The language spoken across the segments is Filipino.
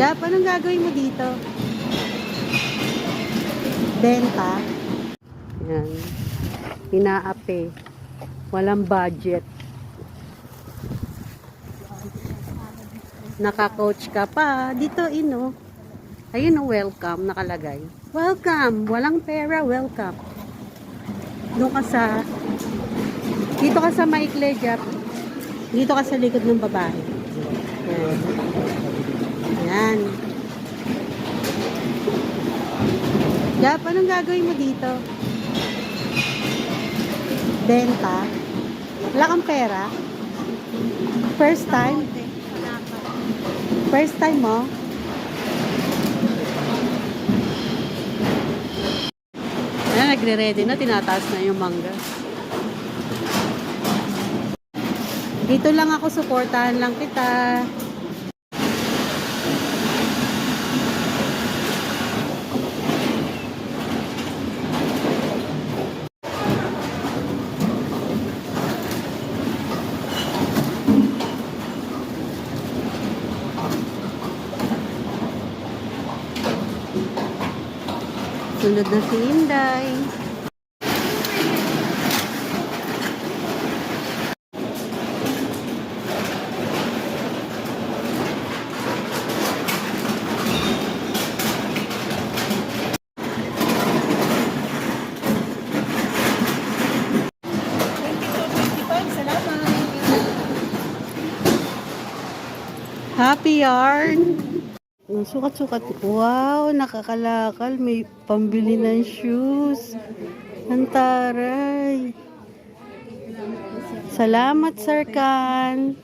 Jap, anong gagawin mo dito? Benta? Yan. Inaape. Walang budget. Naka-coach ka pa. Dito, ino. Ayun o, welcome, nakalagay. Welcome! Walang pera, welcome. Doon ka sa... Dito ka sa Maikle, Jap. Dito ka sa likod ng babae. Yan. Yan. Jap, anong gagawin mo dito? Benta? Wala kang pera? First time? First time mo? Ayan, nagre-ready na. Tinataas na yung mangga. Dito lang ako, suportahan lang kita. Sunod na si Inday. Happy yarn! Ang sukat-sukat. Wow, nakakalakal. May pambili ng shoes. Ang taray. Salamat, Sir Kan.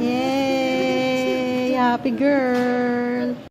Yay! Happy girl!